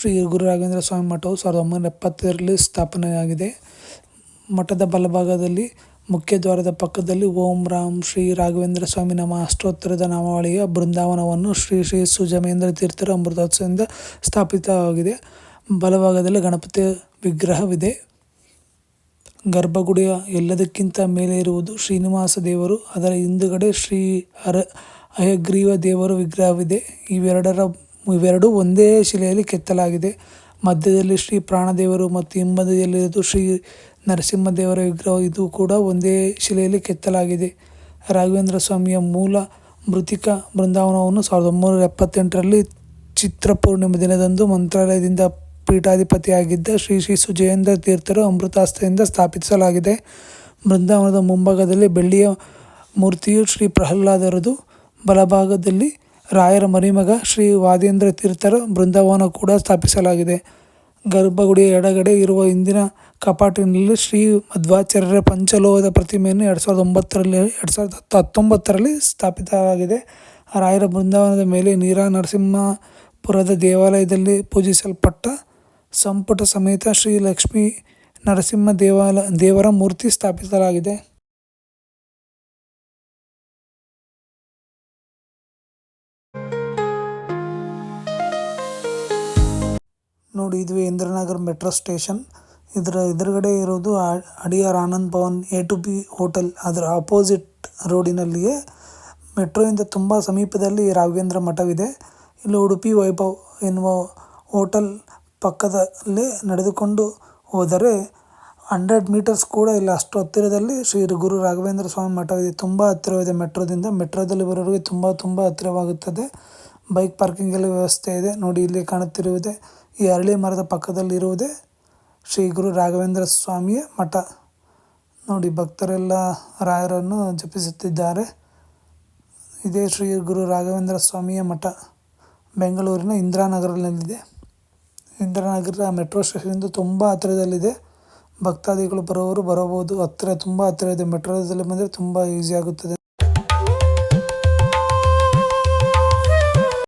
ಶ್ರೀ ಗುರು ರಾಘವೇಂದ್ರ ಸ್ವಾಮಿ ಮಠವು ಸಾವಿರದ ಒಂಬೈನೂರ ಎಪ್ಪತ್ತರಲ್ಲಿ ಸ್ಥಾಪನೆಯಾಗಿದೆ. ಮಠದ ಬಲಭಾಗದಲ್ಲಿ, ಮುಖ್ಯ ದ್ವಾರದ ಪಕ್ಕದಲ್ಲಿ ಓಂ ರಾಮ್ ಶ್ರೀ ರಾಘವೇಂದ್ರ ಸ್ವಾಮಿ ನಮ್ಮ ಅಷ್ಟೋತ್ತರದ ನಾಮಾವಳಿಯ ಬೃಂದಾವನವನ್ನು ಶ್ರೀ ಶ್ರೀ ಸುಜಮೇಂದ್ರ ತೀರ್ಥರ ಅಮೃತೋತ್ಸವದಿಂದ ಸ್ಥಾಪಿತವಾಗಿದೆ. ಬಲಭಾಗದಲ್ಲಿ ಗಣಪತಿ ವಿಗ್ರಹವಿದೆ. ಗರ್ಭಗುಡಿಯ ಎಲ್ಲದಕ್ಕಿಂತ ಮೇಲೆ ಇರುವುದು ಶ್ರೀನಿವಾಸ ದೇವರು. ಅದರ ಹಿಂದುಗಡೆ ಶ್ರೀ ಹರ ಹಯಗ್ರೀವ ದೇವರ ವಿಗ್ರಹವಿದೆ. ಇವೆರಡರ ಇವೆರಡೂ ಒಂದೇ ಶಿಲೆಯಲ್ಲಿ ಕೆತ್ತಲಾಗಿದೆ. ಮಧ್ಯದಲ್ಲಿ ಶ್ರೀ ಪ್ರಾಣದೇವರು ಮತ್ತು ಹಿಂಬದಿಯಲ್ಲಿರೋದು ಶ್ರೀ ನರಸಿಂಹದೇವರ ವಿಗ್ರಹ. ಇದು ಕೂಡ ಒಂದೇ ಶಿಲೆಯಲ್ಲಿ ಕೆತ್ತಲಾಗಿದೆ. ರಾಘವೇಂದ್ರ ಸ್ವಾಮಿಯ ಮೂಲ ಮೃತಿಕ ಬೃಂದಾವನವನ್ನು ಸಾವಿರದ ಒಂಬೈನೂರ ಎಪ್ಪತ್ತೆಂಟರಲ್ಲಿ ಚಿತ್ರ ಪೂರ್ಣಿಮೆ ದಿನದಂದು ಮಂತ್ರಾಲಯದಿಂದ ಪೀಠಾಧಿಪತಿಯಾಗಿದ್ದ ಶ್ರೀ ಶ್ರೀ ಸುಜಯೇಂದ್ರ ತೀರ್ಥರು ಅಮೃತಾಸ್ತ್ರದಿಂದ ಸ್ಥಾಪಿಸಲಾಗಿದೆ. ಬೃಂದಾವನದ ಮುಂಭಾಗದಲ್ಲಿ ಬೆಳ್ಳಿಯ ಮೂರ್ತಿಯು ಶ್ರೀ ಪ್ರಹ್ಲಾದರದು ಬಲಭಾಗದಲ್ಲಿ ರಾಯರ ಮರಿಮಗ ಶ್ರೀ ವಾದೇಂದ್ರ ತೀರ್ಥರ ಬೃಂದಾವನ ಕೂಡ ಸ್ಥಾಪಿಸಲಾಗಿದೆ. ಗರ್ಭಗುಡಿಯ ಎಡಗಡೆ ಇರುವ ಹಿಂದಿನ ಕಪಾಟಿನಲ್ಲಿ ಶ್ರೀ ಮಧ್ವಾಚಾರ್ಯರ ಪಂಚಲೋಹದ ಪ್ರತಿಮೆಯನ್ನು ಎರಡು ಸಾವಿರದ ಒಂಬತ್ತರಲ್ಲಿ, ಎರಡು ಸಾವಿರದ ಹತ್ತು ಹತ್ತೊಂಬತ್ತರಲ್ಲಿ ಸ್ಥಾಪಿತವಾಗಿದೆ ರಾಯರ ಬೃಂದಾವನದ ಮೇಲೆ ನೀರಾ ನರಸಿಂಹಪುರದ ದೇವಾಲಯದಲ್ಲಿ ಪೂಜಿಸಲ್ಪಟ್ಟ ಸಂಪುಟ ಸಮೇತ ಶ್ರೀ ಲಕ್ಷ್ಮೀ ನರಸಿಂಹ ದೇವಾಲಯ ದೇವರ ಮೂರ್ತಿ ಸ್ಥಾಪಿಸಲಾಗಿದೆ. ನೋಡಿ ಇದು ಇಂದ್ರನಗರ್ ಮೆಟ್ರೋ ಸ್ಟೇಷನ್. ಇದರ ಎದುರುಗಡೆ ಇರೋದು Adyar Anand Bhavan A to B hotel. ಅದರ ಅಪೋಸಿಟ್ ರೋಡಿನಲ್ಲಿಯೇ ಮೆಟ್ರೋಯಿಂದ ತುಂಬ ಸಮೀಪದಲ್ಲಿ ರಾಘವೇಂದ್ರ ಮಠವಿದೆ. ಇಲ್ಲಿ ಉಡುಪಿ ವೈಭವ್ ಎನ್ನುವ ಹೋಟೆಲ್ ಪಕ್ಕದಲ್ಲೇ ನಡೆದುಕೊಂಡು ಹೋದರೆ ಹಂಡ್ರೆಡ್ ಮೀಟರ್ಸ್ ಕೂಡ ಇಲ್ಲ, ಅಷ್ಟು ಹತ್ತಿರದಲ್ಲಿ ಶ್ರೀ ಗುರು ರಾಘವೇಂದ್ರ ಸ್ವಾಮಿ ಮಠವಿದೆ. ತುಂಬ ಹತ್ತಿರವಿದೆ ಮೆಟ್ರೋದಿಂದ. ಮೆಟ್ರೋದಲ್ಲಿ ಬರೋರಿಗೆ ತುಂಬ ತುಂಬ ಹತ್ತಿರವಾಗುತ್ತದೆ. ಬೈಕ್ ಪಾರ್ಕಿಂಗ್ ಎಲ್ಲ ವ್ಯವಸ್ಥೆ ಇದೆ. ನೋಡಿ, ಇಲ್ಲಿ ಕಾಣುತ್ತಿರುವುದೇ ಈ ಅರಳಿ ಮರದ ಪಕ್ಕದಲ್ಲಿರುವುದೇ ಶ್ರೀ ಗುರು ರಾಘವೇಂದ್ರ ಸ್ವಾಮಿಯ ಮಠ. ನೋಡಿ, ಭಕ್ತರೆಲ್ಲ ರಾಯರನ್ನು ಜಪಿಸುತ್ತಿದ್ದಾರೆ. ಇದೇ ಶ್ರೀ ಗುರು ರಾಘವೇಂದ್ರ ಸ್ವಾಮಿಯ ಮಠ. ಬೆಂಗಳೂರಿನ ಇಂದಿರಾನಗರದಲ್ಲಿದೆ. ಇಂದಿರಾನಗರ ಮೆಟ್ರೋ ಸ್ಟೇಷನಿಂದ ತುಂಬ ಹತ್ತಿರದಲ್ಲಿದೆ. ಭಕ್ತಾದಿಗಳು ಬರೋರು ಬರಬಹುದು. ಹತ್ತಿರ ತುಂಬ ಹತ್ತಿರ ಇದೆ. ಮೆಟ್ರೋದಲ್ಲಿ ಬಂದರೆ ತುಂಬ ಈಸಿ ಆಗುತ್ತದೆ.